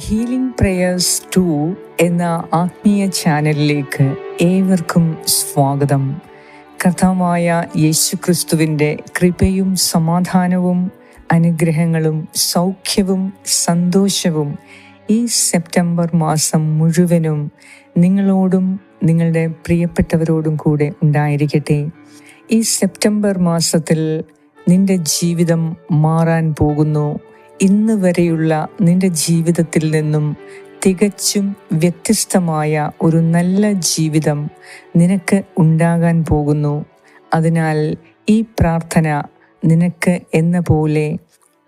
Healing prayers to എന്ന ആത്മീയ ചാനലിലേക്ക് ഏവർക്കും സ്വാഗതം. കർത്താവായ യേശുക്രിസ്തുവിന്റെ കൃപയും സമാധാനവും അനുഗ്രഹങ്ങളും സൗഖ്യവും സന്തോഷവും ഈ സെപ്റ്റംബർ മാസം മുഴുവനും നിങ്ങളോടും നിങ്ങളുടെ പ്രിയപ്പെട്ടവരോടും കൂടെ ഉണ്ടായിരിക്കട്ടെ. ഈ സെപ്റ്റംബർ മാസത്തിൽ നിന്റെ ജീവിതം മാറാൻ പോകുന്നു. ഇന്ന് വരെയുള്ള നിന്റെ ജീവിതത്തിൽ നിന്നും തികച്ചും വ്യത്യസ്തമായ ഒരു നല്ല ജീവിതം നിനക്ക് ഉണ്ടാകാൻ പോകുന്നു. അതിനാൽ ഈ പ്രാർത്ഥന നിനക്ക് എന്ന പോലെ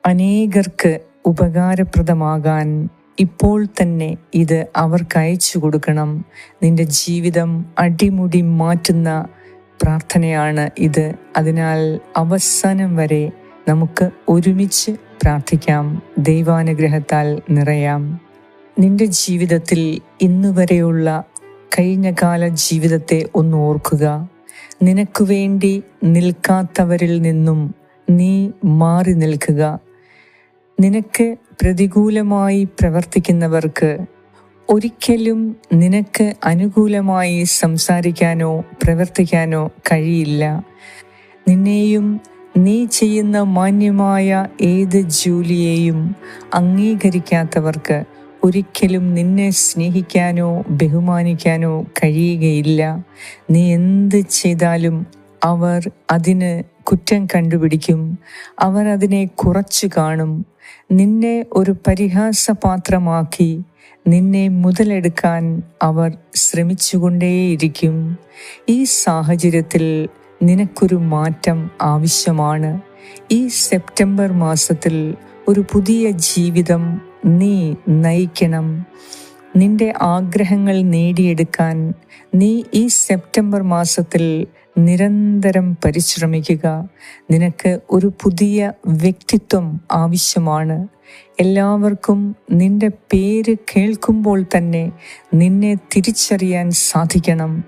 അനേകർക്ക് ഉപകാരപ്രദമാകാൻ ഇപ്പോൾ തന്നെ ഇത് അവർക്ക് അയച്ചു കൊടുക്കണം. നിന്റെ ജീവിതം അടിമുടി മാറ്റുന്ന പ്രാർത്ഥനയാണ് ഇത്. അതിനാൽ അവസാനം വരെ നമുക്ക് ഒരുമിച്ച് പ്രാർത്ഥിക്കാം. ദൈവാനുഗ്രഹത്താൽ നിറയാം. നിന്റെ ജീവിതത്തിൽ ഇന്നുവരെയുള്ള കഴിഞ്ഞകാല ജീവിതത്തെ ഒന്ന് ഓർക്കുക. നിനക്കു വേണ്ടി നിൽക്കാത്തവരിൽ നിന്നും നീ മാറി നിൽക്കുക. നിനക്ക് പ്രതികൂലമായി പ്രവർത്തിക്കുന്നവർക്ക് ഒരിക്കലും നിനക്ക് അനുകൂലമായി സംസാരിക്കാനോ പ്രവർത്തിക്കാനോ കഴിയില്ല. നിന്നെയും നീ ചെയ്യുന്ന മാന്യമായ ഏത് ജോലിയെയും അംഗീകരിക്കാത്തവർക്ക് ഒരിക്കലും നിന്നെ സ്നേഹിക്കാനോ ബഹുമാനിക്കാനോ കഴിയുകയില്ല. നീ എന്ത് ചെയ്താലും അവർ അതിന് കുറ്റം കണ്ടുപിടിക്കും. അവർ അതിനെ കുറച്ചു കാണും. നിന്നെ ഒരു പരിഹാസപാത്രമാക്കി നിന്നെ മുതലെടുക്കാൻ അവർ ശ്രമിച്ചുകൊണ്ടേയിരിക്കും. ഈ സാഹചര്യത്തിൽ നിനക്കൊരു മാറ്റം ആവശ്യമാണ്. ഈ സെപ്റ്റംബർ മാസത്തിൽ ഒരു പുതിയ ജീവിതം നീ നയിക്കണം. നിന്റെ ആഗ്രഹങ്ങൾ നേടിയെടുക്കാൻ നീ ഈ സെപ്റ്റംബർ മാസത്തിൽ നിരന്തരം പരിശ്രമിക്കുക. നിനക്ക് ഒരു പുതിയ വ്യക്തിത്വം ആവശ്യമാണ്. എല്ലാവർക്കും നിന്റെ പേര് കേൾക്കുമ്പോൾ തന്നെ നിന്നെ തിരിച്ചറിയാൻ സാധിക്കണം.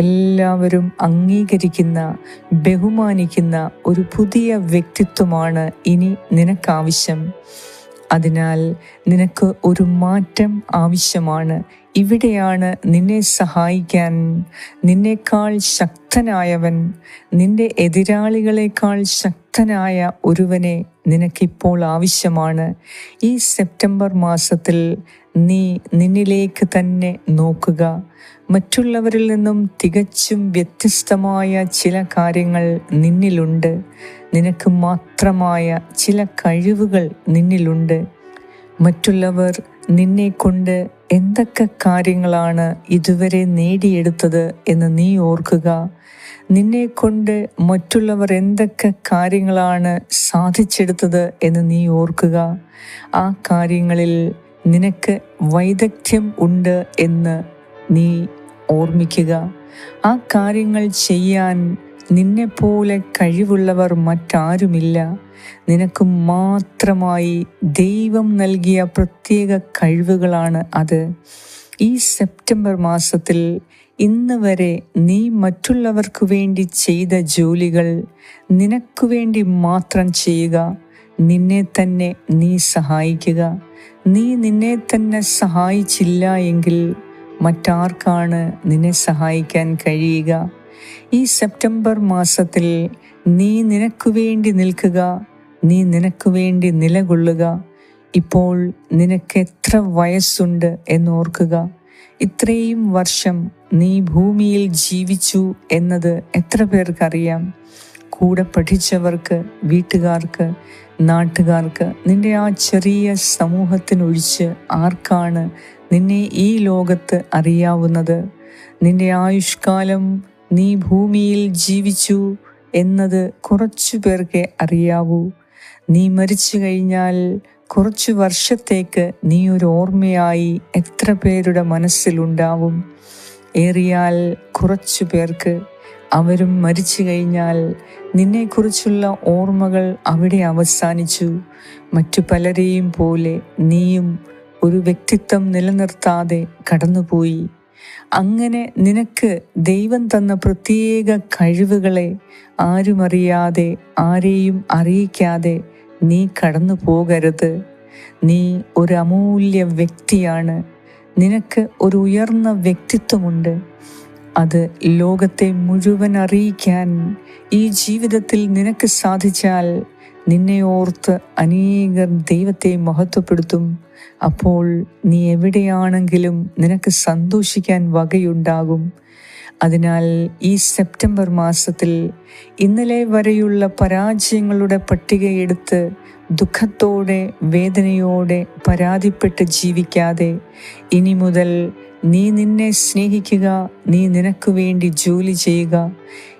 എല്ലാവരും അംഗീകരിക്കുന്ന ബഹുമാനിക്കുന്ന ഒരു പുതിയ വ്യക്തിത്വമാണ് ഇനി നിനക്കാവശ്യം. അതിനാൽ നിനക്ക് ഒരു മാറ്റം ആവശ്യമാണ്. ഇവിടെയാണ് നിന്നെ സഹായിക്കാൻ നിന്നേക്കാൾ ശക്തനായവൻ നിന്റെ എതിരാളികളെക്കാൾ ശക്തനായ ഒരുവനെ നിനക്കിപ്പോൾ ആവശ്യമാണ്. ഈ സെപ്റ്റംബർ മാസത്തിൽ നീ നിന്നിലേക്ക് തന്നെ നോക്കുക. മറ്റുള്ളവരിൽ നിന്നും തികച്ചും വ്യത്യസ്തമായ ചില കാര്യങ്ങൾ നിന്നിലുണ്ട്. നിനക്ക് മാത്രമായ ചില കഴിവുകൾ നിന്നിലുണ്ട്. മറ്റുള്ളവർ നിന്നെ കൊണ്ട് എന്തൊക്കെ കാര്യങ്ങളാണ് ഇതുവരെ നേടിയെടുത്തത് എന്ന് നീ ഓർക്കുക. നിന്നെ കൊണ്ട് മറ്റുള്ളവർ എന്തൊക്കെ കാര്യങ്ങളാണ് സാധിച്ചെടുത്തത് എന്ന് നീ ഓർക്കുക. ആ കാര്യങ്ങളിൽ നിനക്ക് വൈദഗ്ധ്യം ഉണ്ട് എന്ന് നീ ഓർമ്മിക്കുക. ആ കാര്യങ്ങൾ ചെയ്യാൻ നിന്നെപ്പോലെ കഴിവുള്ളവർ മറ്റാരുമില്ല. നിനക്ക് മാത്രമായി ദൈവം നൽകിയ പ്രത്യേക കഴിവുകളാണ് അത്. ഈ സെപ്റ്റംബർ മാസത്തിൽ ഇന്ന് വരെ നീ മറ്റുള്ളവർക്ക് വേണ്ടി ചെയ്ത ജോലികൾ നിനക്ക് വേണ്ടി മാത്രം ചെയ്യുക. നിന്നെ തന്നെ നീ സഹായിക്കുക. നീ നിന്നെ തന്നെ സഹായിച്ചില്ല എങ്കിൽ മറ്റാർക്കാണ് നിന്നെ സഹായിക്കാൻ കഴിയുക? ഈ സെപ്റ്റംബർ മാസത്തിൽ നീ നിനക്ക് വേണ്ടി നിൽക്കുക നീ നിനക്ക് വേണ്ടി നിലകൊള്ളുക. ഇപ്പോൾ നിനക്ക് എത്ര വയസ്സുണ്ട് എന്നോർക്കുക ഇത്രയും വർഷം നീ ഭൂമിയിൽ ജീവിച്ചു എന്നത് എത്ര പേർക്കറിയാം? കൂടെ പഠിച്ചവർക്ക് വീട്ടുകാർക്ക് നാട്ടുകാർക്ക് നിന്റെ ആ ചെറിയ സമൂഹത്തിനൊഴിച്ച് ആർക്കാണ് നിന്നെ ഈ ലോകത്ത് അറിയാവുന്നത്. നിന്റെ ആയുഷ്കാലം നീ ഭൂമിയിൽ ജീവിച്ചു എന്നത് കുറച്ചു പേർക്ക് അറിയാവൂ. നീ മരിച്ചു കഴിഞ്ഞാൽ കുറച്ചു വർഷത്തേക്ക് നീ ഒരു ഓർമ്മയായി എത്ര പേരുടെ മനസ്സിലുണ്ടാവും ഏറിയാൽ കുറച്ചു പേർക്ക്. അവരും മരിച്ചു കഴിഞ്ഞാൽ നിന്നെക്കുറിച്ചുള്ള ഓർമ്മകൾ അവിടെ അവസാനിച്ചു. മറ്റു പലരെയും പോലെ നീയും ഒരു വ്യക്തിത്വം നിലനിർത്താതെ കടന്നുപോയി. അങ്ങനെ നിനക്ക് ദൈവം തന്ന പ്രത്യേക കഴിവുകളെ ആരുമറിയാതെ ആരെയും അറിയിക്കാതെ നീ കടന്നു പോകരുത് നീ ഒരു അമൂല്യ വ്യക്തിയാണ്. നിനക്ക് ഒരു ഉയർന്ന വ്യക്തിത്വമുണ്ട്. അത് ലോകത്തെ മുഴുവൻ അറിയിക്കാൻ ഈ ജീവിതത്തിൽ നിനക്ക് സാധിച്ചാൽ നിന്നെ ഓർത്ത് അനേകർ ദൈവത്തെ മഹത്വപ്പെടുത്തും. അപ്പോൾ നീ എവിടെയാണെങ്കിലും നിനക്ക് സന്തോഷിക്കാൻ വകയുണ്ടാകും. അതിനാൽ ഈ സെപ്റ്റംബർ മാസത്തിൽ ഇന്നലെ വരെയുള്ള പരാജയങ്ങളുടെ പട്ടികയെടുത്ത് ദുഃഖത്തോടെ വേദനയോടെ പരാതിപ്പെട്ട് ജീവിക്കാതെ ഇനി മുതൽ നീ നിന്നെ സ്നേഹിക്കുക നീ നിനക്ക് വേണ്ടി ജോലി ചെയ്യുക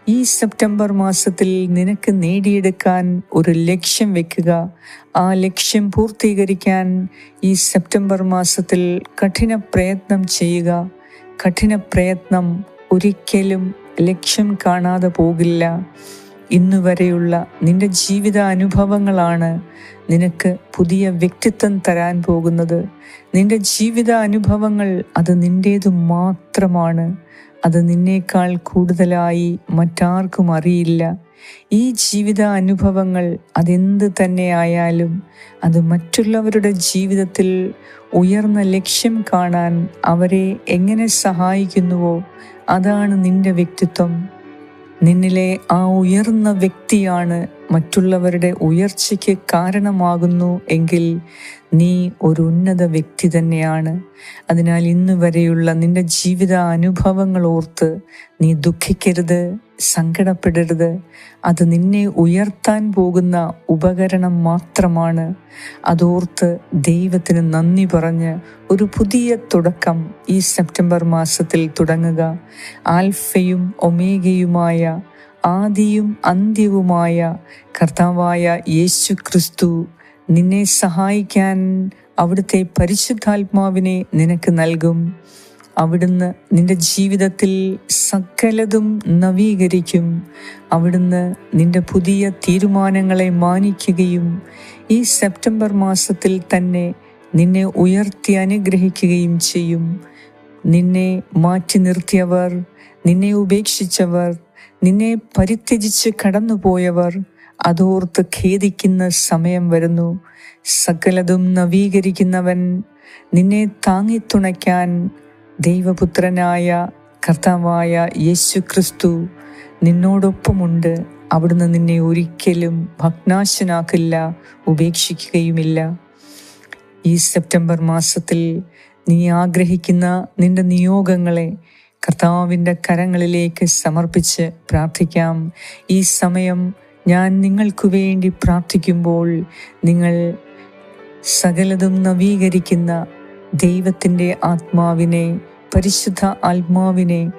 ഈ സെപ്റ്റംബർ മാസത്തിൽ നിനക്ക് നേടിയെടുക്കാൻ ഒരു ലക്ഷ്യം വെക്കുക. ആ ലക്ഷ്യം പൂർത്തീകരിക്കാൻ ഈ സെപ്റ്റംബർ മാസത്തിൽ കഠിന പ്രയത്നം ചെയ്യുക. കഠിന പ്രയത്നം ഒരിക്കലും ലക്ഷ്യം കാണാതെ പോകില്ല. ഇന്നുവരെയുള്ള നിന്റെ ജീവിത അനുഭവങ്ങളാണ് നിനക്ക് പുതിയ വ്യക്തിത്വം തരാൻ പോകുന്നത്. നിന്റെ ജീവിത അനുഭവങ്ങൾ അത് നിന്റേതു മാത്രമാണ്. അത് നിന്നേക്കാൾ കൂടുതലായി മറ്റാർക്കും അറിയില്ല. ഈ ജീവിത അനുഭവങ്ങൾ അതെന്ത് തന്നെ ആയാലും അത് മറ്റുള്ളവരുടെ ജീവിതത്തിൽ ഉയർന്ന ലക്ഷ്യം കാണാൻ അവരെ എങ്ങനെ സഹായിക്കുന്നുവോ അതാണ് നിന്റെ വ്യക്തിത്വം. നിന്നിലെ ആ ഉയർന്ന വ്യക്തിയാണ് മറ്റുള്ളവരുടെ ഉയർച്ചയ്ക്ക് കാരണമാകുന്നു എങ്കിൽ നീ ഒരു ഉന്നത വ്യക്തി തന്നെയാണ്. അതിനാൽ ഇന്നു വരെയുള്ള നിന്റെ ജീവിത അനുഭവങ്ങൾ ഓർത്ത് നീ ദുഃഖിക്കരുത്. സങ്കടപ്പെടരുത്. അത് നിന്നെ ഉയർത്താൻ പോകുന്ന ഉപകരണം മാത്രമാണ്. അതോർത്ത് ദൈവത്തിന് നന്ദി പറഞ്ഞ് ഒരു പുതിയ തുടക്കം ഈ സെപ്റ്റംബർ മാസത്തിൽ തുടങ്ങുക. ആൽഫയും ഒമേഗയുമായ ആദിയും അന്ത്യവുമായ കർത്താവായ യേശു ക്രിസ്തു നിന്നെ സഹായിക്കാൻ അവിടുത്തെ പരിശുദ്ധാത്മാവിനെ നിനക്ക് നൽകും. അവിടുന്ന് നിന്റെ ജീവിതത്തിൽ സകലതും നവീകരിക്കും. അവിടുന്ന് നിന്റെ പുതിയ തീരുമാനങ്ങളെ മാനിക്കുകയും ഈ സെപ്റ്റംബർ മാസത്തിൽ തന്നെ നിന്നെ ഉയർത്തി അനുഗ്രഹിക്കുകയും ചെയ്യും. നിന്നെ മാറ്റി നിർത്തിയവർ നിന്നെ ഉപേക്ഷിച്ചവർ നിന്നെ പരിത്യജിച്ച് കടന്നുപോയവർ അതോർത്ത് ഖേദിക്കുന്ന സമയം വരുന്നു. സകലതും നവീകരിക്കുന്നവൻ നിന്നെ താങ്ങിത്തുണയ്ക്കാൻ ദൈവപുത്രനായ കർത്താവായ യേശു ക്രിസ്തു നിന്നോടൊപ്പമുണ്ട്. അവിടുന്ന് നിന്നെ ഒരിക്കലും ഭഗ്നാശനാക്കില്ല ഉപേക്ഷിക്കുകയുമില്ല. ഈ സെപ്റ്റംബർ മാസത്തിൽ നീ ആഗ്രഹിക്കുന്ന നിന്റെ നിയോഗങ്ങളെ കർത്താവിന്റെ കരങ്ങളിലേക്ക് സമർപ്പിച്ച് പ്രാർത്ഥിക്കാം. ഈ സമയം ഞാൻ നിങ്ങൾക്ക് വേണ്ടി പ്രാർത്ഥിക്കുമ്പോൾ നിങ്ങൾ സകലതും നവീകരിക്കുന്ന ദൈവത്തിന്റെ ആത്മാവിനെ പരിശുദ്ധ ആത്മാവിനെ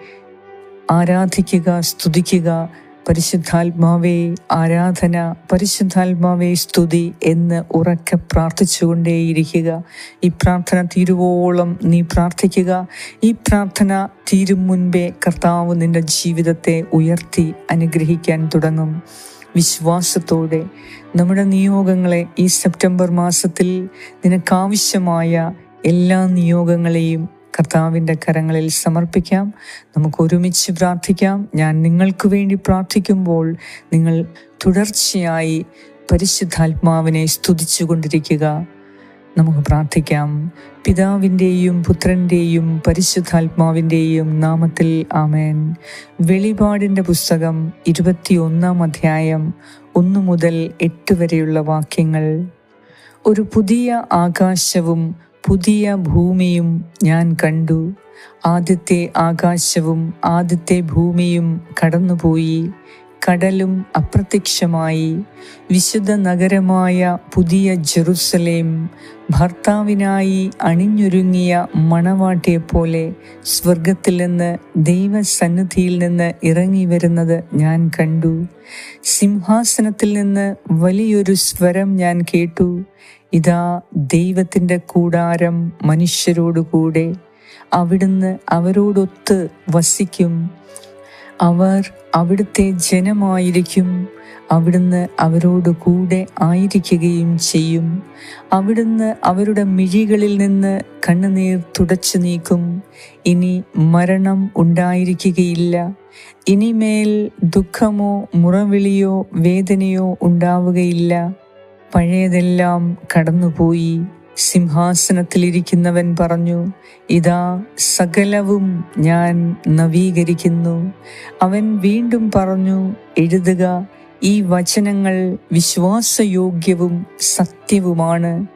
ആരാധിക്കുക സ്തുതിക്കുക. പരിശുദ്ധാത്മാവേ ആരാധന പരിശുദ്ധാത്മാവേ സ്തുതി എന്ന് ഉറക്കെ പ്രാർത്ഥിച്ചുകൊണ്ടേയിരിക്കുക. ഈ പ്രാർത്ഥന തീരുവോളം നീ പ്രാർത്ഥിക്കുക. ഈ പ്രാർത്ഥന തീരും മുൻപേ കർത്താവ് നിന്റെ ജീവിതത്തെ ഉയർത്തി അനുഗ്രഹിക്കാൻ തുടങ്ങും. വിശ്വാസത്തോടെ നമ്മുടെ നിയോഗങ്ങളെ ഈ സെപ്റ്റംബർ മാസത്തിൽ നിനക്കാവശ്യമായ എല്ലാ നിയോഗങ്ങളെയും കർത്താവിന്റെ കരങ്ങളിൽ സമർപ്പിക്കാം. നമുക്ക് ഒരുമിച്ച് പ്രാർത്ഥിക്കാം. ഞാൻ നിങ്ങൾക്ക് വേണ്ടി പ്രാർത്ഥിക്കുമ്പോൾ നിങ്ങൾ തുടർച്ചയായി പരിശുദ്ധാത്മാവിനെ സ്തുതിച്ചു കൊണ്ടിരിക്കുക. നമുക്ക് പ്രാർത്ഥിക്കാം. പിതാവിന്റെയും പുത്രന്റെയും പരിശുദ്ധാത്മാവിന്റെയും നാമത്തിൽ ആമേൻ. വെളിപാടിന്റെ പുസ്തകം ഇരുപത്തിയൊന്നാം അധ്യായം ഒന്ന് മുതൽ എട്ട് വരെയുള്ള വാക്യങ്ങൾ. ഒരു പുതിയ ആകാശവും പുതിയ ഭൂമിയും ഞാൻ കണ്ടു. ആദ്യത്തെ ആകാശവും ആദ്യത്തെ ഭൂമിയും കടന്നുപോയി. കടലും അപ്രത്യക്ഷമായി. വിശുദ്ധ നഗരമായ പുതിയ ജെറുസലേം ഭർത്താവിനായി അണിഞ്ഞൊരുങ്ങിയ മണവാട്ടിയെപ്പോലെ സ്വർഗത്തിൽ നിന്ന് ദൈവസന്നിധിയിൽ നിന്ന് ഇറങ്ങി വരുന്നത് ഞാൻ കണ്ടു. സിംഹാസനത്തിൽ നിന്ന് വലിയൊരു സ്വരം ഞാൻ കേട്ടു. ഇതാ ദൈവത്തിന്റെ കൂടാരം മനുഷ്യരോടുകൂടെ അവിടുന്ന് അവരോടൊത്ത് വസിക്കും. അവർ അവിടുത്തെ ജനമായിരിക്കും. അവിടുന്ന് അവരോട് കൂടെ ആയിരിക്കുകയും ചെയ്യും. അവിടുന്ന് അവരുടെ മിഴികളിൽ നിന്ന് കണ്ണുനീർ തുടച്ചു നീക്കും. ഇനി മരണം ഉണ്ടായിരിക്കുകയില്ല. ഇനിമേൽ ദുഃഖമോ മുറവിളിയോ വേദനയോ ഉണ്ടാവുകയില്ല. പഴയതെല്ലാം കടന്നുപോയി. സിംഹാസനത്തിലിരിക്കുന്നവൻ പറഞ്ഞു ഇതാ സകലവും ഞാൻ നവീകരിക്കുന്നു. അവൻ വീണ്ടും പറഞ്ഞു എഴുതുക ഈ വചനങ്ങൾ വിശ്വാസയോഗ്യവും സത്യവുമാണ്.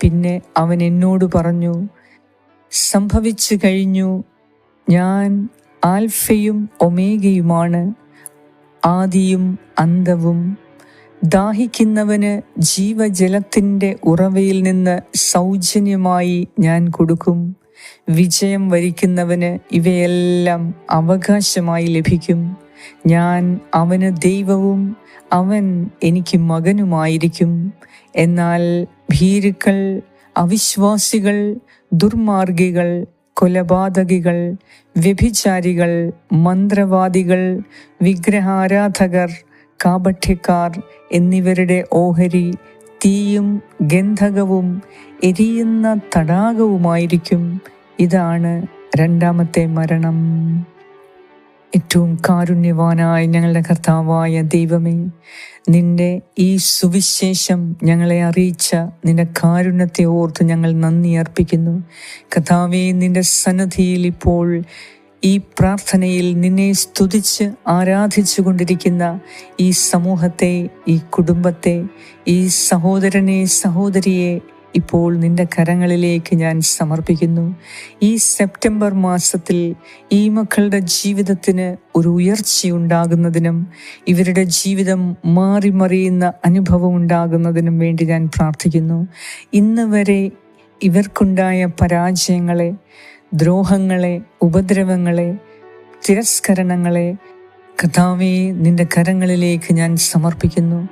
പിന്നെ അവൻ എന്നോട് പറഞ്ഞു സംഭവിച്ചു കഴിഞ്ഞു. ഞാൻ ആൽഫയും ഒമേഗയുമാണ് ആദിയും അന്തവും. ദാഹിക്കുന്നവന് ജീവജലത്തിന്റെ ഉറവയിൽ നിന്ന് സൗജന്യമായി ഞാൻ കൊടുക്കും. വിജയം വരിക്കുന്നവന് ഇവയെല്ലാം അവകാശമായി ലഭിക്കും. ഞാൻ അവന് ദൈവവും അവൻ എനിക്ക് മകനുമായിരിക്കും. എന്നാൽ ഭീരുക്കൾ അവിശ്വാസികൾ ദുർമാർഗികൾ കൊലപാതകികൾ വ്യഭിചാരികൾ മന്ത്രവാദികൾ വിഗ്രഹാരാധകർ കാപഠ്യക്കാർ എന്നിവരുടെ ഓഹരി തീയും ഗന്ധകവും എരിയുന്ന തടാകവുമായിരിക്കും. ഇതാണ് രണ്ടാമത്തെ മരണം. ഏറ്റവും കാരുണ്യവാനായ ഞങ്ങളുടെ കർത്താവായ ദൈവമേ നിന്റെ ഈ സുവിശേഷം ഞങ്ങളെ അറിയിച്ച നിന്റെ കാരുണ്യത്തെ ഓർത്ത് ഞങ്ങൾ നന്ദി അർപ്പിക്കുന്നു. കഥാവേ നിന്റെ സന്നദ്ധിയിൽ ഇപ്പോൾ ഈ പ്രാർത്ഥനയിൽ നിന്നെ സ്തുതിച്ച് ആരാധിച്ചു കൊണ്ടിരിക്കുന്ന ഈ സമൂഹത്തെ ഈ കുടുംബത്തെ ഈ സഹോദരനെ സഹോദരിയെ ഇപ്പോൾ നിന്റെ കരങ്ങളിലേക്ക് ഞാൻ സമർപ്പിക്കുന്നു. ഈ സെപ്റ്റംബർ മാസത്തിൽ ഈ മക്കളുടെ ജീവിതത്തിന് ഒരു ഉയർച്ചയുണ്ടാകുന്നതിനും ഇവരുടെ ജീവിതം മാറി മറിയുന്ന അനുഭവം ഉണ്ടാകുന്നതിനും വേണ്ടി ഞാൻ പ്രാർത്ഥിക്കുന്നു. ഇന്ന് വരെ ഇവർക്കുണ്ടായ പരാജയങ്ങളെ ദ്രോഹങ്ങളെ ഉപദ്രവങ്ങളെ തിരസ്കരണങ്ങളെ കഥാവെ നിന്റെ കരങ്ങളിലേക്ക് ഞാൻ സമർപ്പിക്കുന്നു.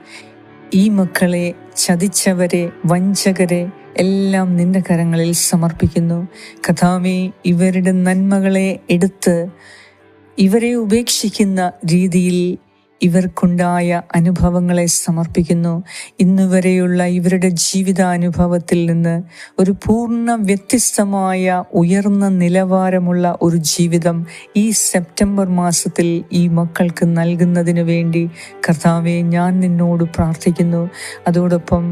ഈ മക്കളെ ചതിച്ചവരെ വഞ്ചകരെ എല്ലാം നിന്റെ കരങ്ങളിൽ സമർപ്പിക്കുന്നു. കഥാവെ ഇവരുടെ നന്മകളെ എടുത്ത് ഇവരെ ഉപേക്ഷിക്കുന്ന രീതിയിൽ ഇവർക്കുണ്ടായ അനുഭവങ്ങളെ സമർപ്പിക്കുന്നു. ഇന്നുവരെയുള്ള ഇവരുടെ ജീവിതാനുഭവത്തിൽ നിന്ന് ഒരു പൂർണ വ്യത്യസ്തമായ ഉയർന്ന നിലവാരമുള്ള ഒരു ജീവിതം ഈ സെപ്റ്റംബർ മാസത്തിൽ ഈ മക്കൾക്ക് നൽകുന്നതിന് വേണ്ടി കർത്താവെ ഞാൻ നിന്നോട് പ്രാർത്ഥിക്കുന്നു. അതോടൊപ്പം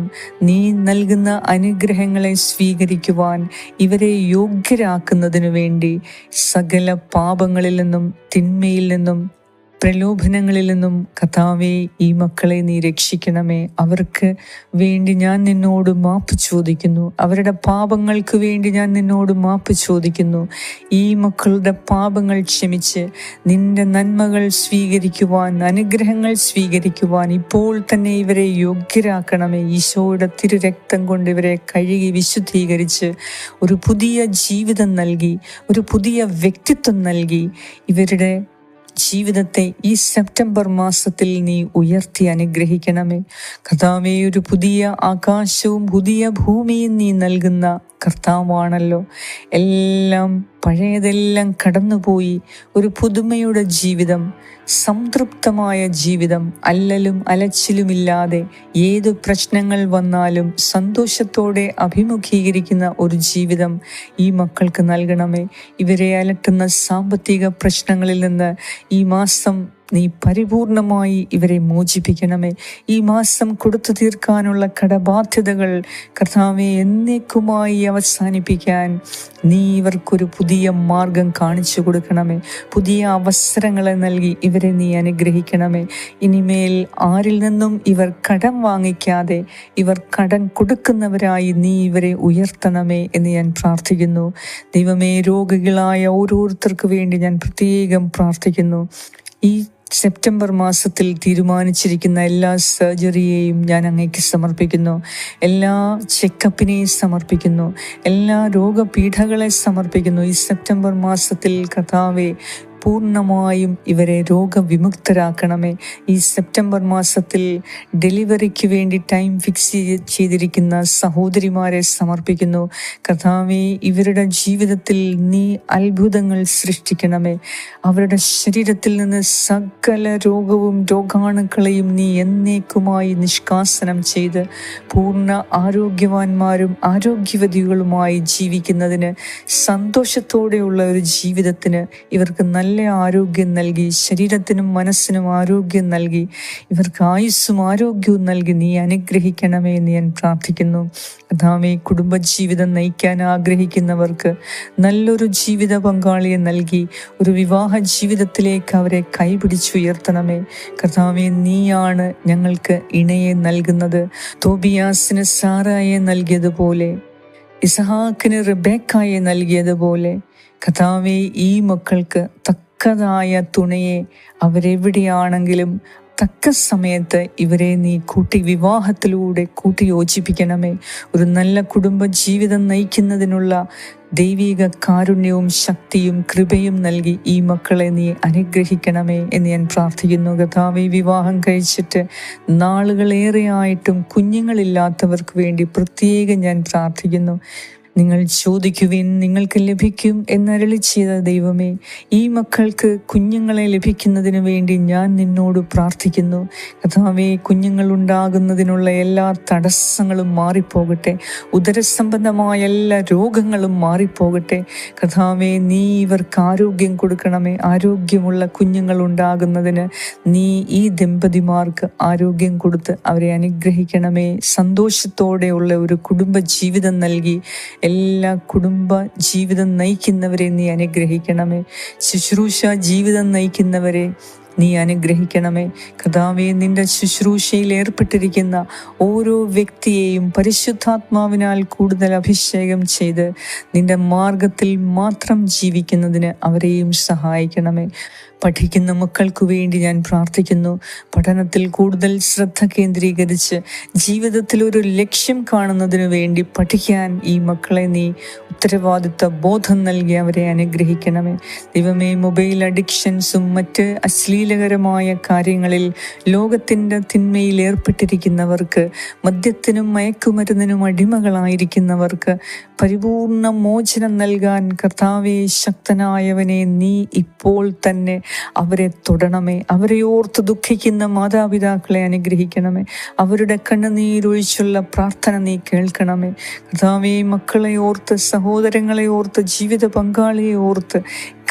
നീ നൽകുന്ന അനുഗ്രഹങ്ങളെ സ്വീകരിക്കുവാൻ ഇവരെ യോഗ്യരാക്കുന്നതിനു വേണ്ടി സകല പാപങ്ങളിൽ നിന്നും തിന്മയിൽ നിന്നും പ്രലോഭനങ്ങളിൽ നിന്നും കഥാവെ ഈ മക്കളെ നീ രക്ഷിക്കണമേ. അവർക്ക് വേണ്ടി ഞാൻ നിന്നോട് മാപ്പ് ചോദിക്കുന്നു. അവരുടെ പാപങ്ങൾക്ക് വേണ്ടി ഞാൻ നിന്നോട് മാപ്പ് ചോദിക്കുന്നു. ഈ മക്കളുടെ പാപങ്ങൾ ക്ഷമിച്ച് നിന്റെ നന്മകൾ സ്വീകരിക്കുവാൻ അനുഗ്രഹങ്ങൾ സ്വീകരിക്കുവാൻ ഇപ്പോൾ തന്നെ ഇവരെ യോഗ്യരാക്കണമേ. ഈശോയുടെ തിരുരക്തം കൊണ്ട് ഇവരെ കഴുകി വിശുദ്ധീകരിച്ച് ഒരു പുതിയ ജീവിതം നൽകി ഒരു പുതിയ വ്യക്തിത്വം നൽകി. ഇവരുടെ ജീവിതത്തെ ഈ സെപ്റ്റംബർ മാസത്തിൽ നീ ഉയർത്തി അനുഗ്രഹിക്കണമേ. കഥാവേ ഒരു പുതിയ ആകാശവും പുതിയ ഭൂമിയും നീ നൽകുന്ന കർത്താവാണല്ലോ. എല്ലാം പഴയതെല്ലാം കടന്നുപോയി ഒരു പുതുമയുടെ ജീവിതം സംതൃപ്തമായ ജീവിതം അല്ലലും അലച്ചിലുമില്ലാതെ ഏതു പ്രശ്നങ്ങൾ വന്നാലും സന്തോഷത്തോടെ അഭിമുഖീകരിക്കുന്ന ഒരു ജീവിതം ഈ മക്കൾക്ക് നൽകണമേ. ഇവരെ അലട്ടുന്ന സാമ്പത്തിക പ്രശ്നങ്ങളിൽ നിന്ന് ഈ മാസം നീ പരിപൂർണമായി ഇവരെ മോചിപ്പിക്കണമേ. ഈ മാസം കൊടുത്തു തീർക്കാനുള്ള കടബാധ്യതകൾ കർത്താവെ എന്നേക്കുമായി അവസാനിപ്പിക്കാൻ നീ ഇവർക്കൊരു പുതിയ മാർഗം കാണിച്ചു കൊടുക്കണമേ. പുതിയ അവസരങ്ങളെ നൽകി ഇവരെ നീ അനുഗ്രഹിക്കണമേ. ഇനിമേൽ ആരിൽ നിന്നും ഇവർ കടം വാങ്ങിക്കാതെ ഇവർ കടം കൊടുക്കുന്നവരായി നീ ഇവരെ ഉയർത്തണമേ എന്ന് ഞാൻ പ്രാർത്ഥിക്കുന്നു. ദൈവമേ രോഗികളായ ഓരോരുത്തർക്ക് വേണ്ടി ഞാൻ പ്രത്യേകം പ്രാർത്ഥിക്കുന്നു. ഈ സെപ്റ്റംബർ മാസത്തിൽ തീരുമാനിച്ചിരിക്കുന്ന എല്ലാ സർജറിയെയും ഞാൻ അങ്ങേക്ക് സമർപ്പിക്കുന്നു. എല്ലാ ചെക്കപ്പിനെയും സമർപ്പിക്കുന്നു. എല്ലാ രോഗപീഠകളെ സമർപ്പിക്കുന്നു. ഈ സെപ്റ്റംബർ മാസത്തിൽ കഥാവെ പൂർണമായും ഇവരെ രോഗവിമുക്തരാക്കണമേ. ഈ സെപ്റ്റംബർ മാസത്തിൽ ഡെലിവറിക്ക് വേണ്ടി ടൈം ഫിക്സ് ചെയ്തിരിക്കുന്ന സഹോദരിമാരെ സമർപ്പിക്കുന്നു. കഥാവെ ഇവരുടെ ജീവിതത്തിൽ നീ അത്ഭുതങ്ങൾ സൃഷ്ടിക്കണമേ. അവരുടെ ശരീരത്തിൽ നിന്ന് സകല രോഗവും രോഗാണുക്കളെയും നീ എന്നേക്കുമായി നിഷ്കാസനം ചെയ്ത് പൂർണ ആരോഗ്യവാന്മാരും ആരോഗ്യവതികളുമായി ജീവിക്കുന്നതിന് സന്തോഷത്തോടെയുള്ള ഒരു ജീവിതത്തിന് ഇവർക്ക് നല്ല നല്ല ആരോഗ്യം നൽകി ശരീരത്തിനും മനസ്സിനും ആരോഗ്യം നൽകി ഇവർക്ക് ആയുസ്സും ആരോഗ്യവും നൽകി നീ അനുഗ്രഹിക്കണമേ എന്ന് ഞാൻ പ്രാർത്ഥിക്കുന്നു. കഥാമേ കുടുംബജീവിതം നയിക്കാൻ ആഗ്രഹിക്കുന്നവർക്ക് നല്ലൊരു ജീവിത പങ്കാളിയെ നൽകി ഒരു വിവാഹ ജീവിതത്തിലേക്ക് അവരെ കൈപിടിച്ചുയർത്തണമേ. കർത്താവെ നീയാണ് ഞങ്ങൾക്ക് ഇണയെ നൽകുന്നത്. തോബിയാസിന് സാറായെ നൽകിയതുപോലെ ഇസഹാക്കിന് റിബേക്കായെ നൽകിയതുപോലെ കഥാവെ ഈ മക്കൾക്ക് തക്കതായ തുണയെ അവരെവിടെയാണെങ്കിലും തക്ക സമയത്ത് ഇവരെ നീ കൂട്ടി വിവാഹത്തിലൂടെ കൂട്ടി യോജിപ്പിക്കണമേ. ഒരു നല്ല കുടുംബ ജീവിതം നയിക്കുന്നതിനുള്ള ദൈവിക കാരുണ്യവും ശക്തിയും കൃപയും നൽകി ഈ മക്കളെ നീ അനുഗ്രഹിക്കണമേ എന്ന് ഞാൻ പ്രാർത്ഥിക്കുന്നു. കഥാവി വിവാഹം കഴിച്ചിട്ട് നാളുകളേറെയായിട്ടും കുഞ്ഞുങ്ങളില്ലാത്തവർക്ക് വേണ്ടി പ്രത്യേകം ഞാൻ പ്രാർത്ഥിക്കുന്നു. നിങ്ങൾ ചോദിക്കുവിൻ നിങ്ങൾക്ക് ലഭിക്കും എന്നരളി ചെയ്ത ദൈവമേ ഈ മക്കൾക്ക് കുഞ്ഞുങ്ങളെ ലഭിക്കുന്നതിന് വേണ്ടി ഞാൻ നിന്നോട് പ്രാർത്ഥിക്കുന്നു. കഥാവേ കുഞ്ഞുങ്ങൾ ഉണ്ടാകുന്നതിനുള്ള എല്ലാ തടസ്സങ്ങളും മാറിപ്പോകട്ടെ. ഉദരസംബന്ധമായ എല്ലാ രോഗങ്ങളും മാറിപ്പോകട്ടെ. കഥാവേ നീ ഇവർക്ക് ആരോഗ്യം കൊടുക്കണമേ. ആരോഗ്യമുള്ള കുഞ്ഞുങ്ങൾ ഉണ്ടാകുന്നതിന് നീ ഈ ദമ്പതിമാർക്ക് ആരോഗ്യം കൊടുത്ത് അവരെ അനുഗ്രഹിക്കണമേ. സന്തോഷത്തോടെയുള്ള ഒരു കുടുംബ ജീവിതം നൽകി. എല്ലാ കുടുംബ ജീവിതം നയിക്കുന്നവരെ നീ അനുഗ്രഹിക്കണമേ. ശുശ്രൂഷ ജീവിതം നയിക്കുന്നവരെ നീ അനുഗ്രഹിക്കണമേ. കഥാവെ നിന്റെ ശുശ്രൂഷയിൽ ഏർപ്പെട്ടിരിക്കുന്ന ഓരോ വ്യക്തിയെയും പരിശുദ്ധാത്മാവിനാൽ കൂടുതൽ അഭിഷേകം ചെയ്ത് നിന്റെ മാർഗത്തിൽ മാത്രം ജീവിക്കുന്നതിന് അവരെയും സഹായിക്കണമേ. പഠിക്കുന്ന മക്കൾക്കു വേണ്ടി ഞാൻ പ്രാർത്ഥിക്കുന്നു. പഠനത്തിൽ കൂടുതൽ ശ്രദ്ധ കേന്ദ്രീകരിച്ച് ജീവിതത്തിൽ ഒരു ലക്ഷ്യം കാണുന്നതിനു വേണ്ടി പഠിക്കാൻ ഈ മക്കളെ നീ ഉത്തരവാദിത്ത ബോധം നൽകി അവരെ അനുഗ്രഹിക്കണമേ. ദൈവമേ മൊബൈൽ അഡിക്ഷൻസും മറ്റ് അശ്ലീലകരമായ കാര്യങ്ങളിൽ ലോകത്തിന്റെ തിന്മയിൽ ഏർപ്പെട്ടിരിക്കുന്നവർക്ക് മദ്യത്തിനും മയക്കുമരുന്നിനും അടിമകളായിരിക്കുന്നവർക്ക് പരിപൂർണ മോചനം നൽകാൻ കർത്താവെ ശക്തനായവനെ നീ ഇപ്പോൾ തന്നെ അവരെ തൊടണമേ. അവരെ ഓർത്ത് ദുഃഖിക്കുന്ന മാതാപിതാക്കളെ അനുഗ്രഹിക്കണമേ. അവരുടെ കണ്ണുനീരൊഴിച്ചുള്ള പ്രാർത്ഥന നീ കേൾക്കണമേ. കർത്താവെ മക്കളെ ഓർത്ത് സഹോദരങ്ങളെ ഓർത്ത് ജീവിത പങ്കാളിയെ ഓർത്ത്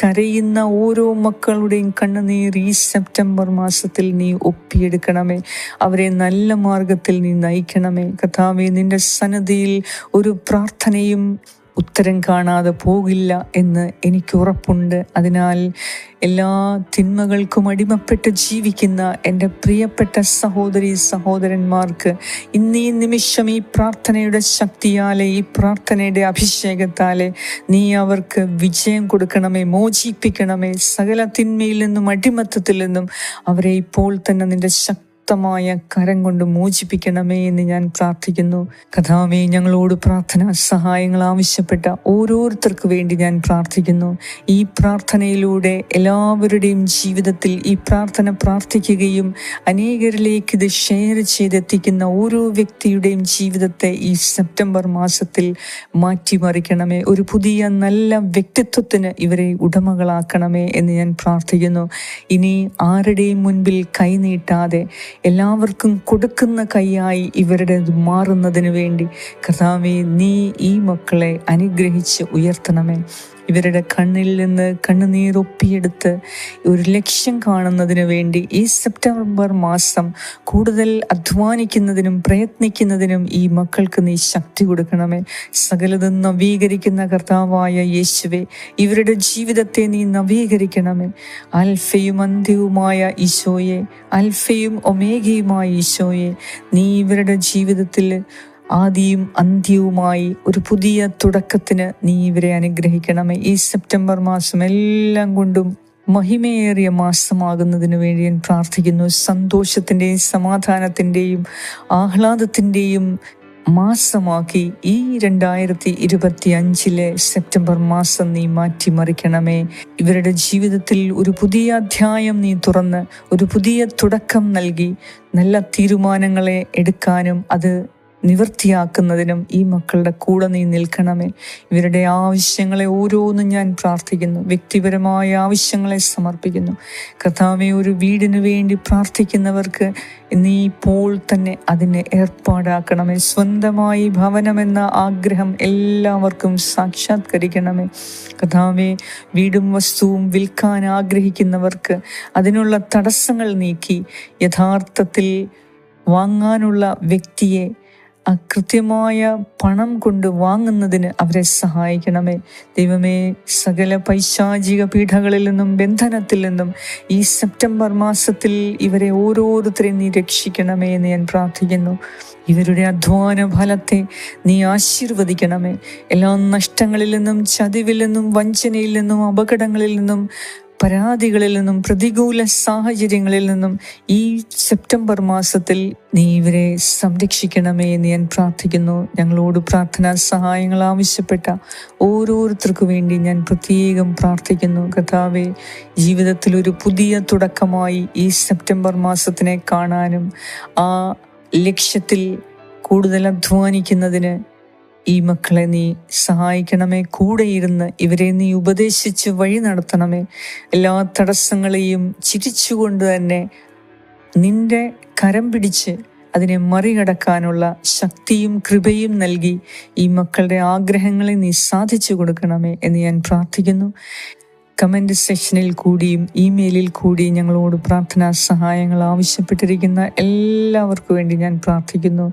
കരയുന്ന ഓരോ മക്കളുടെയും കണ്ണുനീർ ഈ സെപ്റ്റംബർ മാസത്തിൽ നീ ഒപ്പിയെടുക്കണമേ. അവരെ നല്ല മാർഗത്തിൽ നീ നയിക്കണമേ. കഥാവെ നിന്റെ സന്നദ്ധിയിൽ ഒരു പ്രാർത്ഥനയും ഉത്തരം കാണാതെ പോകില്ല എന്ന് എനിക്ക് ഉറപ്പുണ്ട് അതിനാൽ എല്ലാ തിന്മകൾക്കും അടിമപ്പെട്ട് ജീവിക്കുന്ന എന്റെ പ്രിയപ്പെട്ട സഹോദരി സഹോദരന്മാർക്ക് ഇന്നീ നിമിഷം ഈ പ്രാർത്ഥനയുടെ ശക്തിയാലെ ഈ പ്രാർത്ഥനയുടെ അഭിഷേകത്താലെ നീ അവർക്ക് വിജയം കൊടുക്കണമേ മോചിപ്പിക്കണമേ. സകല തിന്മയിൽ നിന്നും അടിമത്തത്തിൽ നിന്നും അവരെ ഇപ്പോൾ തന്നെ നിന്റെ ശക്തി ശക്തമായ കരം കൊണ്ട് മോചിപ്പിക്കണമേ എന്ന് ഞാൻ പ്രാർത്ഥിക്കുന്നു. കഥാമേ ഞങ്ങളോട് പ്രാർത്ഥന സഹായങ്ങൾ ആവശ്യപ്പെട്ട ഓരോരുത്തർക്ക് വേണ്ടി ഞാൻ പ്രാർത്ഥിക്കുന്നു. ഈ പ്രാർത്ഥനയിലൂടെ എല്ലാവരുടെയും ജീവിതത്തിൽ ഈ പ്രാർത്ഥന പ്രാർത്ഥിക്കുകയും അനേകരിലേക്ക് ഇത് ഷെയർ ചെയ്തെത്തിക്കുന്ന ഓരോ വ്യക്തിയുടെയും ജീവിതത്തെ ഈ സെപ്റ്റംബർ മാസത്തിൽ മാറ്റിമറിക്കണമേ. ഒരു പുതിയ നല്ല വ്യക്തിത്വത്തിന് ഇവരെ ഉടമകളാക്കണമേ എന്ന് ഞാൻ പ്രാർത്ഥിക്കുന്നു. ഇനി ആരുടെയും മുൻപിൽ കൈനീട്ടാതെ എല്ലാവർക്കും കൊടുക്കുന്ന കൈയായി ഇവരുടെ മാറുന്നതിന് വേണ്ടി കർത്താവെ നീ ഈ മക്കളെ അനുഗ്രഹിച്ച് ഉയർത്തണമേ. ഇവരുടെ കണ്ണിൽ നിന്ന് കണ്ണുനീർ ഒപ്പിയെടുത്ത് ഒരു ലക്ഷ്യം കാണുന്നതിന് വേണ്ടി ഈ സെപ്റ്റംബർ മാസം കൂടുതൽ അധ്വാനിക്കുന്നതിനും പ്രയത്നിക്കുന്നതിനും ഈ മക്കൾക്ക് നീ ശക്തി കൊടുക്കണമേ. സകലതും നവീകരിക്കുന്ന കർത്താവായ യേശുവെ ഇവരുടെ ജീവിതത്തെ നീ നവീകരിക്കണമേ. അൽഫയും അന്ത്യവുമായ ഈശോയെ അൽഫയും ഒമേഗയുമായ ഈശോയെ നീ ഇവരുടെ ജീവിതത്തിൽ ആദിയും അന്ത്യവുമായി ഒരു പുതിയ തുടക്കത്തിന് നീ ഇവരെ അനുഗ്രഹിക്കണമേ. ഈ സെപ്റ്റംബർ മാസം എല്ലാം കൊണ്ടും മഹിമയേറിയ മാസമാകുന്നതിന് വേണ്ടി ഞാൻ പ്രാർത്ഥിക്കുന്നു. സന്തോഷത്തിന്റെയും സമാധാനത്തിന്റെയും ആഹ്ലാദത്തിന്റെയും മാസമാക്കി ഈ രണ്ടായിരത്തി ഇരുപത്തി അഞ്ചിലെ സെപ്റ്റംബർ മാസം നീ മാറ്റിമറിക്കണമേ. ഇവരുടെ ജീവിതത്തിൽ ഒരു പുതിയ അധ്യായം നീ തുറന്ന് ഒരു പുതിയ തുടക്കം നൽകി നല്ല തീരുമാനങ്ങളെ എടുക്കാനും അത് നിവൃത്തിയാക്കുന്നതിനും ഈ മക്കളുടെ കൂടെ നീ നിൽക്കണമേ. ഇവരുടെ ആവശ്യങ്ങളെ ഓരോന്നും ഞാൻ പ്രാർത്ഥിക്കുന്നു. വ്യക്തിപരമായ ആവശ്യങ്ങളെ സമർപ്പിക്കുന്നു. കർത്താവെ ഒരു വീടിനു വേണ്ടി പ്രാർത്ഥിക്കുന്നവർക്ക് നീ ഇപ്പോൾ തന്നെ അതിനെ ഏർപ്പാടാക്കണമേ. സ്വന്തമായി ഭവനമെന്ന ആഗ്രഹം എല്ലാവർക്കും സാക്ഷാത്കരിക്കണമേ. കഥാവെ വീടും വസ്തുവും വിൽക്കാൻ ആഗ്രഹിക്കുന്നവർക്ക് അതിനുള്ള തടസ്സങ്ങൾ നീക്കി യഥാർത്ഥത്തിൽ വാങ്ങാനുള്ള വ്യക്തിയെ ആ കൃത്യമായ പണം കൊണ്ട് വാങ്ങുന്നതിന് അവരെ സഹായിക്കണമേ. ദൈവമേ സകല പൈശാചിക പീഠകളിൽ നിന്നും ബന്ധനത്തിൽ നിന്നും ഈ സെപ്റ്റംബർ മാസത്തിൽ ഇവരെ ഓരോരുത്തരെയും നീ രക്ഷിക്കണമേ എന്ന് ഞാൻ പ്രാർത്ഥിക്കുന്നു. ഇവരുടെ അധ്വാന ഫലത്തെ നീ ആശീർവദിക്കണമേ. എല്ലാ നഷ്ടങ്ങളിൽ നിന്നും ചതിവിൽ നിന്നും വഞ്ചനയിൽ നിന്നും അപകടങ്ങളിൽ നിന്നും പരാതികളിൽ നിന്നും പ്രതികൂല സാഹചര്യങ്ങളിൽ നിന്നും ഈ സെപ്റ്റംബർ മാസത്തിൽ നീ ഇവരെ സംരക്ഷിക്കണമേ എന്ന് ഞാൻ പ്രാർത്ഥിക്കുന്നു. ഞങ്ങളോട് പ്രാർത്ഥനാ സഹായങ്ങൾ ആവശ്യപ്പെട്ട ഓരോരുത്തർക്കു വേണ്ടി ഞാൻ പ്രത്യേകം പ്രാർത്ഥിക്കുന്നു. കഥാവെ ജീവിതത്തിൽ ഒരു പുതിയ തുടക്കമായി ഈ സെപ്റ്റംബർ മാസത്തിനെ കാണാനും ആ ലക്ഷ്യത്തിൽ കൂടുതൽ അധ്വാനിക്കുന്നതിന് ഈ മക്കളെ നീ സഹായിക്കണമേ. കൂടെ ഇരുന്ന് ഇവരെ നീ ഉപദേശിച്ച് വഴി നടത്തണമേ. എല്ലാ തടസ്സങ്ങളെയും ചിരിച്ചുകൊണ്ട് തന്നെ നിന്റെ കരം പിടിച്ച് അതിനെ മറികടക്കാനുള്ള ശക്തിയും കൃപയും നൽകി ഈ മക്കളുടെ ആഗ്രഹങ്ങളെ നീ സാധിച്ചു കൊടുക്കണമേ എന്ന് ഞാൻ പ്രാർത്ഥിക്കുന്നു. കമന്റ് സെക്ഷനിൽ കൂടിയും ഇമെയിലിൽ കൂടിയും ഞങ്ങളോട് പ്രാർത്ഥനാ സഹായങ്ങൾ ആവശ്യപ്പെട്ടിരിക്കുന്ന എല്ലാവർക്കും വേണ്ടി ഞാൻ പ്രാർത്ഥിക്കുന്നു.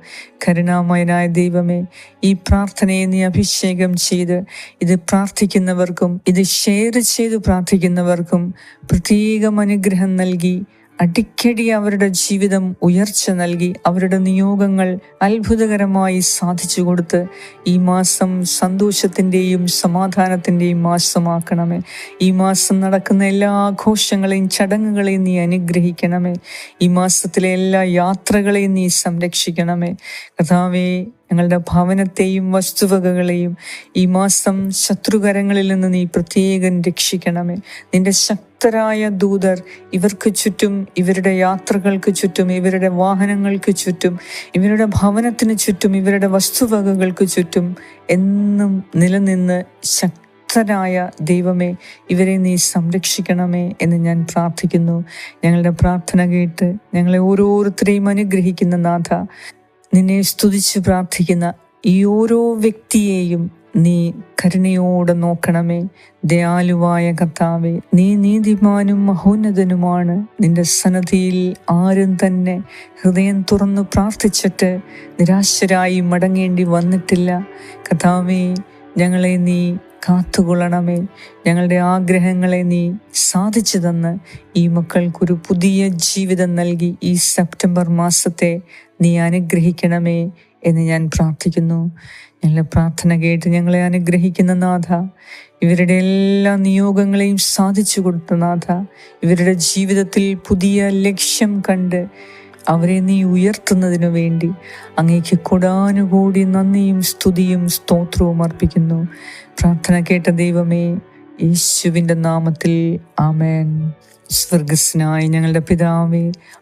കരുണാമയനായ ദൈവമേ ഈ പ്രാർത്ഥനയെ നീ അഭിഷേകം ചെയ്ത് ഇത് പ്രാർത്ഥിക്കുന്നവർക്കും ഇത് ഷെയർ ചെയ്ത് പ്രാർത്ഥിക്കുന്നവർക്കും പ്രത്യേകം അനുഗ്രഹം നൽകി. അടിക്കടി അവരുടെ ജീവിതം ഉയർച്ച നൽകി അവരുടെ നിയോഗങ്ങൾ അത്ഭുതകരമായി സാധിച്ചു കൊടുത്ത് ഈ മാസം സന്തോഷത്തിന്റെയും സമാധാനത്തിന്റെയും മാസമാക്കണമേ. ഈ മാസം നടക്കുന്ന എല്ലാ ആഘോഷങ്ങളെയും ചടങ്ങുകളെയും നീ അനുഗ്രഹിക്കണമേ. ഈ മാസത്തിലെ എല്ലാ യാത്രകളെയും നീ സംരക്ഷിക്കണമേ. കഥാവേ ഞങ്ങളുടെ ഭവനത്തെയും വസ്തുവകകളെയും ഈ മാസം ശത്രുകരങ്ങളിൽ നിന്ന് നീ പ്രത്യേകം രക്ഷിക്കണമേ. നിന്റെ ശക്തരായ ദൂതർ ഇവർക്ക് ചുറ്റും ഇവരുടെ യാത്രകൾക്ക് ചുറ്റും ഇവരുടെ വാഹനങ്ങൾക്ക് ചുറ്റും ഇവരുടെ ഭവനത്തിന് ചുറ്റും ഇവരുടെ വസ്തുവകകൾക്ക് ചുറ്റും എന്നും നിലനിന്ന് ശക്തരായ ദൈവമേ ഇവരെ നീ സംരക്ഷിക്കണമേ എന്ന് ഞാൻ പ്രാർത്ഥിക്കുന്നു. ഞങ്ങളുടെ പ്രാർത്ഥന കേട്ട് ഞങ്ങളെ ഓരോരുത്തരെയും അനുഗ്രഹിക്കുന്ന നാഥ നിന്നെ സ്തുതിച്ച് പ്രാർത്ഥിക്കുന്ന ഈ ഓരോ വ്യക്തിയെയും നീ കരുണയോടെ നോക്കണമേ. ദയാലുവായ കർത്താവെ നീ നീതിമാനും മഹോന്നതനുമാണ്. നിന്റെ സന്നദ്ധിയിൽ ആരും തന്നെ ഹൃദയം തുറന്നു പ്രാർത്ഥിച്ചിട്ട് നിരാശരായി മടങ്ങേണ്ടി വന്നിട്ടില്ല. കർത്താവെ ഞങ്ങളെ നീ കാത്തുകൊള്ളണമേ. ഞങ്ങളുടെ ആഗ്രഹങ്ങളെ നീ സാധിച്ചു തന്ന്. ഈ മക്കൾക്കൊരു പുതിയ ജീവിതം നൽകി ഈ സെപ്റ്റംബർ മാസത്തെ നീ അനുഗ്രഹിക്കണമേ എന്ന് ഞാൻ പ്രാർത്ഥിക്കുന്നു. ഞങ്ങളുടെ പ്രാർത്ഥന കേട്ട് ഞങ്ങളെ അനുഗ്രഹിക്കുന്ന നാഥ ഇവരുടെ എല്ലാ നിയോഗങ്ങളെയും സാധിച്ചു കൊടുത്ത നാഥ ഇവരുടെ ജീവിതത്തിൽ പുതിയ ലക്ഷ്യം കണ്ട് അവരെ നീ ഉയർത്തുന്നതിനു വേണ്ടി അങ്ങേക്ക് കൊടാനുകൂടി നന്ദിയും സ്തുതിയും സ്തോത്രവും അർപ്പിക്കുന്നു. പ്രാർത്ഥന കേട്ട ദൈവമേ യേശുവിന്റെ നാമത്തിൽ ആമേൻ. സ്വർഗസ്നായി ഞങ്ങളുടെ പിതാവേ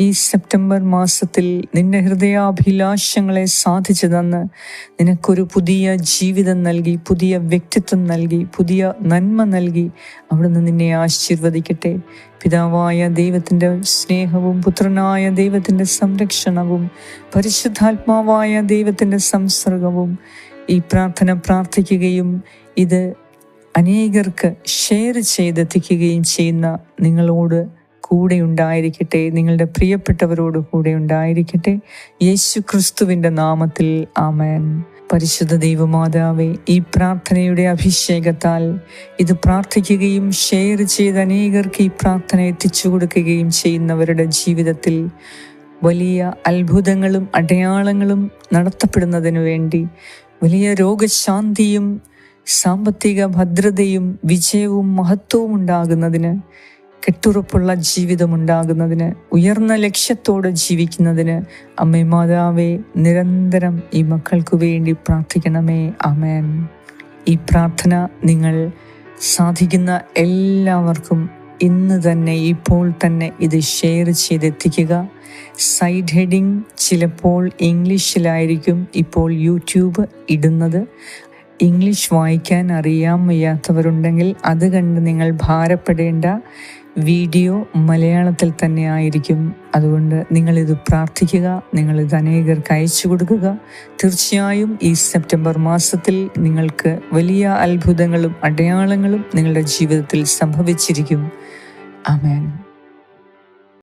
ഈ സെപ്റ്റംബർ മാസത്തിൽ നിന്റെ ഹൃദയാഭിലാഷങ്ങളെ സാധിച്ചു തന്ന് നിനക്കൊരു പുതിയ ജീവിതം നൽകി പുതിയ വ്യക്തിത്വം നൽകി പുതിയ നന്മ നൽകി അവിടുന്ന് നിന്നെ ആശീർവദിക്കട്ടെ. പിതാവായ ദൈവത്തിന്റെ സ്നേഹവും പുത്രനായ ദൈവത്തിന്റെ സംരക്ഷണവും പരിശുദ്ധാത്മാവായ ദൈവത്തിന്റെ സംസർഗവും ഈ പ്രാർത്ഥന പ്രാർത്ഥിക്കുകയും ഇത് അനേകർക്ക് ഷെയർ ചെയ്തെത്തിക്കുകയും ചെയ്യുന്ന നിങ്ങളോട് കൂടെ ഉണ്ടായിരിക്കട്ടെ. നിങ്ങളുടെ പ്രിയപ്പെട്ടവരോട് കൂടെ ഉണ്ടായിരിക്കട്ടെ. യേശു ക്രിസ്തുവിന്റെ നാമത്തിൽ ആമേൻ. പരിശുദ്ധ ദൈവമാതാവെ ഈ പ്രാർത്ഥനയുടെ അഭിഷേകത്താൽ ഇത് പ്രാർത്ഥിക്കുകയും ഷെയർ ചെയ്ത് അനേകർക്ക് ഈ പ്രാർത്ഥന എത്തിച്ചു കൊടുക്കുകയും ചെയ്യുന്നവരുടെ ജീവിതത്തിൽ വലിയ അത്ഭുതങ്ങളും അടയാളങ്ങളും നടത്തപ്പെടുന്നതിനു വേണ്ടി വലിയ രോഗശാന്തിയും സാമ്പത്തിക ഭദ്രതയും വിജയവും മഹത്വവും ഉണ്ടാകുന്നതിന് കെട്ടുറപ്പുള്ള ജീവിതമുണ്ടാകുന്നതിന് ഉയർന്ന ലക്ഷ്യത്തോടെ ജീവിക്കുന്നതിന് അമ്മേ മാതാവേ നിരന്തരം ഈ മക്കൾക്ക് വേണ്ടി പ്രാർത്ഥിക്കണമേ. അമേൻ ഈ പ്രാർത്ഥന നിങ്ങൾ സാധിക്കുന്ന എല്ലാവർക്കും ഇന്ന് തന്നെ ഇപ്പോൾ തന്നെ ഇത് ഷെയർ ചെയ്തെത്തിക്കുക. സൈഡ് ഹെഡിങ് ചിലപ്പോൾ ഇംഗ്ലീഷിലായിരിക്കും ഇപ്പോൾ യൂട്യൂബ് ഇടുന്നത്. ഇംഗ്ലീഷ് വായിക്കാൻ അറിയാൻ വയ്യാത്തവരുണ്ടെങ്കിൽ അത് കണ്ട് നിങ്ങൾ ഭാരപ്പെടേണ്ട. വീഡിയോ മലയാളത്തിൽ തന്നെ ആയിരിക്കും. അതുകൊണ്ട് നിങ്ങളിത് പ്രാർത്ഥിക്കുക നിങ്ങളിത് അനേകർക്ക് അയച്ചു കൊടുക്കുക. തീർച്ചയായും ഈ സെപ്റ്റംബർ മാസത്തിൽ നിങ്ങൾക്ക് വലിയ അത്ഭുതങ്ങളും അടയാളങ്ങളും നിങ്ങളുടെ ജീവിതത്തിൽ സംഭവിച്ചിരിക്കും. ആമേൻ.